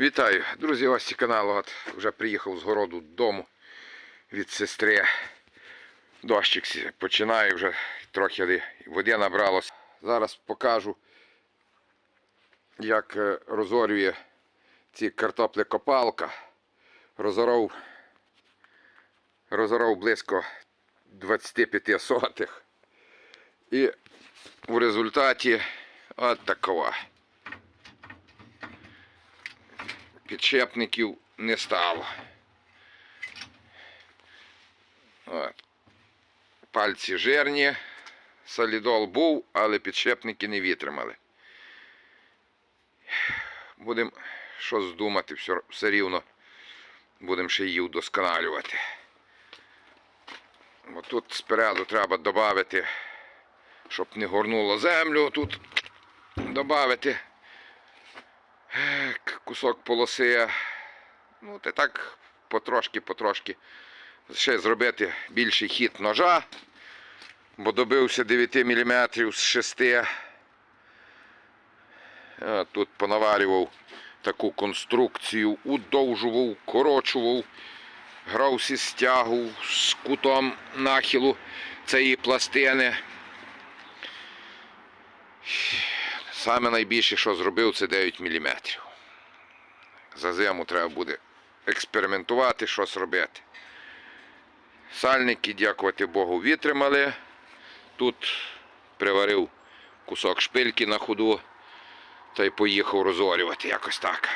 Вітаю, друзі, гості каналу. От вже приїхав з городу додому від сестри. Дощик починає вже трохи води набралося. Зараз покажу, як е, розорює ці картоплі копалка. Розоров, розоров близько 25 сотих. І в результаті от такова. Підшипників не стало. Пальці жирні, солідол був, але підшипники не витримали. Будемо щось думати, все, все рівно будемо ще її вдосконалювати. Бо тут спереду треба додати, щоб не горнуло землю, тут додати кусок полоси. Ну, та так потрошки-потрошки. Ще зробити більший хід ножа, бо добився 9 мм з 6. А Тут понаварював таку конструкцію, удовжував, корочував, грався стягував з кутом нахилу цієї пластини. Саме найбільше, що зробив, це 9 мм. За зиму треба буде експериментувати, щось робити. Сальники, дякувати Богу, витримали. Тут приварив кусок шпильки на ходу та й поїхав розорювати якось так.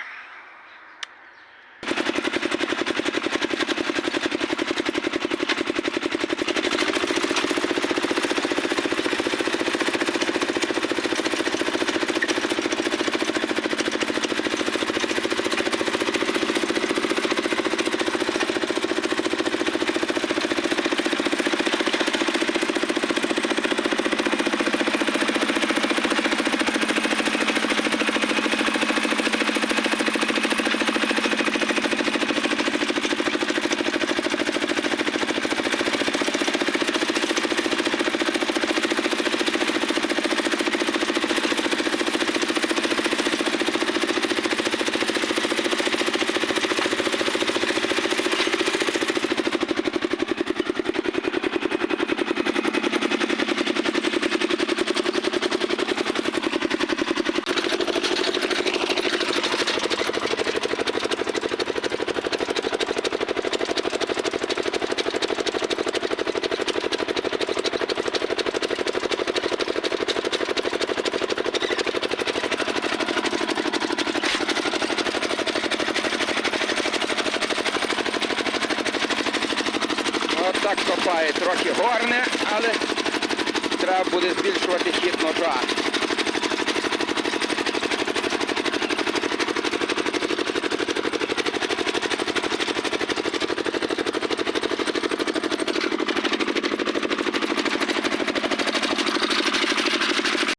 Копає, трохи горне, але треба буде збільшувати хід ножа.